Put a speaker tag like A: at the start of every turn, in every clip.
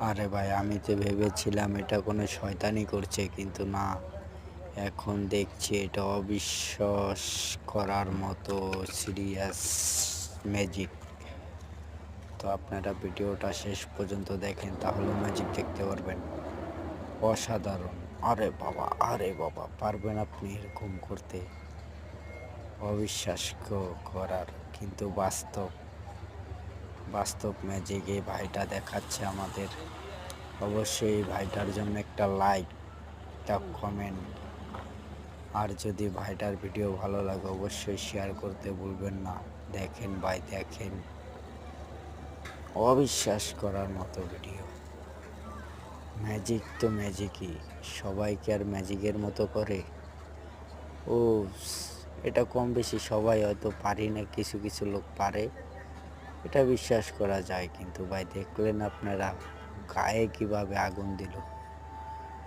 A: আরে ভাই, আমি তো ভেবেছিলাম এটা কোনো শয়তানি করছে, কিন্তু না। এখন দেখছি এটা অবিশ্বাস করার মতো সিরিয়াস ম্যাজিক। তো আপনারা ভিডিওটা শেষ পর্যন্ত দেখেন, তাহলে ম্যাজিক দেখতে পারবেন। অসাধারণ। আরে বাবা আরে বাবা, পারবেন আপনি এরকম করতে? অবিশ্বাস করার, কিন্তু বাস্তব বাস্তব ম্যাজিক এই ভাইটা দেখাচ্ছে আমাদের। অবশ্যই এই ভাইটার জন্য একটা লাইক একটা কমেন্ট আর যদি ভাইটার ভিডিও ভালো লাগে, অবশ্যই শেয়ার করতে ভুলবেন না। দেখেন ভাই, দেখেন। অবিশ্বাস করার মতো ভিডিও ম্যাজিক তো ম্যাজিকই সবাইকে আর ম্যাজিকের মতো করে? ও এটা কম বেশি সবাই হয়তো পারি না, কিছু কিছু লোক পারে। এটা বিশ্বাস করা যায় কিন্তু ভাই দেখলেন আপনারা গায়ে কীভাবে আগুন দিল?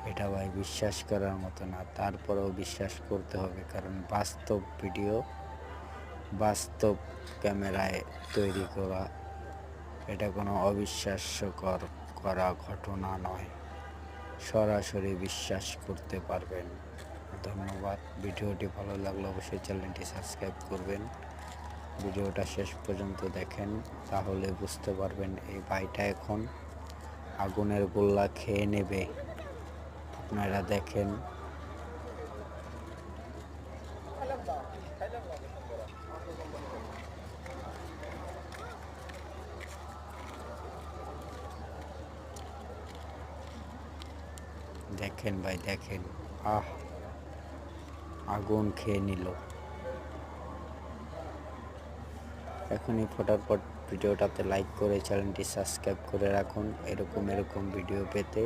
A: এটা ভাই বিশ্বাস করার মতো না, তারপরেও বিশ্বাস করতে হবে কারণ বাস্তব ভিডিও, বাস্তব ক্যামেরায় তৈরি করা, এটা কোনো অবিশ্বাস্যকর করা ঘটনা নয়। সরাসরি বিশ্বাস করতে পারবেন। ধন্যবাদ। ভিডিওটি ভালো লাগলে অবশ্যই চ্যানেলটি সাবস্ক্রাইব করবেন। ভিডিওটা শেষ পর্যন্ত দেখেন, তাহলে বুঝতে পারবেন এই ভাইটা এখন আগুনের গোল্লা খেয়ে নেবে। আপনারা দেখেন। দেখেন ভাই, দেখেন। আহ, আগুন খেয়ে নিল। এখনই ফটাফট ভিডিওটাতে লাইক করে চ্যানেলটি সাবস্ক্রাইব করে রাখুন এরকম এরকম ভিডিও পেতে।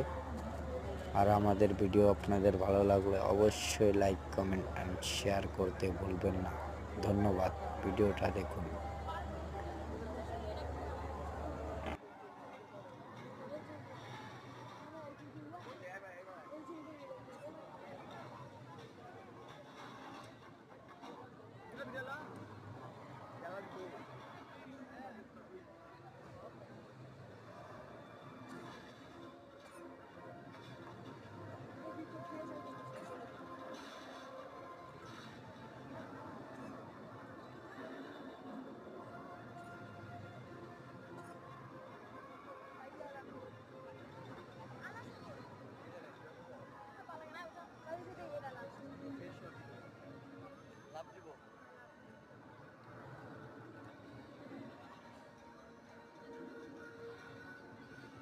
A: আর আমাদের ভিডিও আপনাদের ভালো লাগলে অবশ্যই লাইক কমেন্ট অ্যান্ড শেয়ার করতে ভুলবেন না। ধন্যবাদ। ভিডিওটা দেখুন।